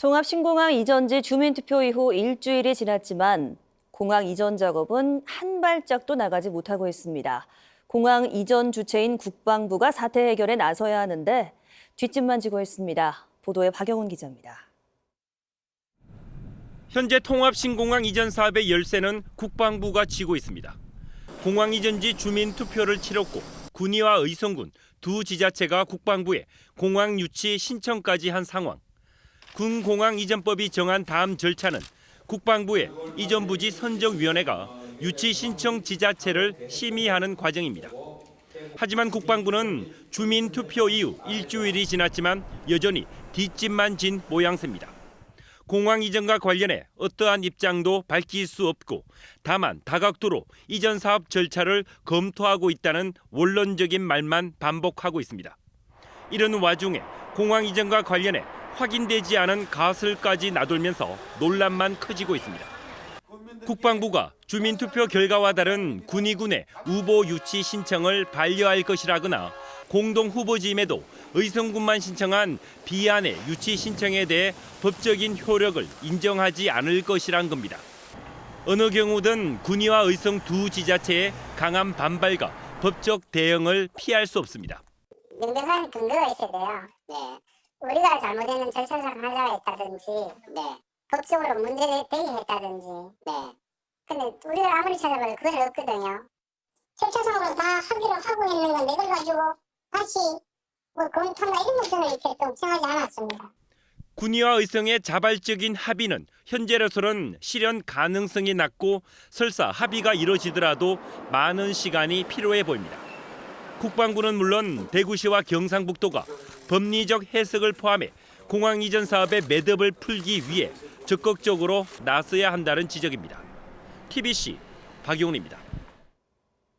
종합신공항 이전지 주민투표 이후 일주일이 지났지만 공항 이전 작업은 한 발짝도 나가지 못하고 있습니다. 공항 이전 주체인 국방부가 사태 해결에 나서야 하는데 뒷짐만 지고 있습니다. 보도에 박영훈 기자입니다. 현재 통합 신공항 이전 사업의 열쇠는 국방부가 쥐고 있습니다. 공항 이전지 주민 투표를 치렀고 군위와 의성군 두 지자체가 국방부에 공항 유치 신청까지 한 상황. 군 공항 이전법이 정한 다음 절차는 국방부의 이전 부지 선정위원회가 유치 신청 지자체를 심의하는 과정입니다. 하지만 국방부는 주민 투표 이후 일주일이 지났지만 여전히 뒷짐만 진 모양새입니다. 공항 이전과 관련해 어떠한 입장도 밝힐 수 없고 다만 다각도로 이전 사업 절차를 검토하고 있다는 원론적인 말만 반복하고 있습니다. 이런 와중에 공항 이전과 관련해 확인되지 않은 가설까지 나돌면서 논란만 커지고 있습니다. 국방부가 주민투표 결과와 다른 군의군의 후보 유치 신청을 반려할 것이라거나 공동 후보지임에도 의성군만 신청한 비안의 유치 신청에 대해 법적인 효력을 인정하지 않을 것이란 겁니다. 어느 경우든 군위와 의성 두 지자체의 강한 반발과 법적 대응을 피할 수 없습니다. 명백한 근거가 있어야 돼요. 네, 우리가 잘못되는 절차상 하자가 있다든지 네, 법적으로 문제되게 했다든지 네. 근데 우리가 아무리 찾아봐도 그건 없거든요. 절차상으로 다 합의를 하고 있는 건데 이걸 가지고 다시 뭐 검토나 이런 것들은 이렇게 또 정하지 않았습니다. 군위와 의성의 자발적인 합의는 현재로서는 실현 가능성이 낮고 설사 합의가 이뤄지더라도 많은 시간이 필요해 보입니다. 국방부는 물론 대구시와 경상북도가 법리적 해석을 포함해 공항 이전 사업의 매듭을 풀기 위해 적극적으로 나서야 한다는 지적입니다. TBC 박용훈입니다.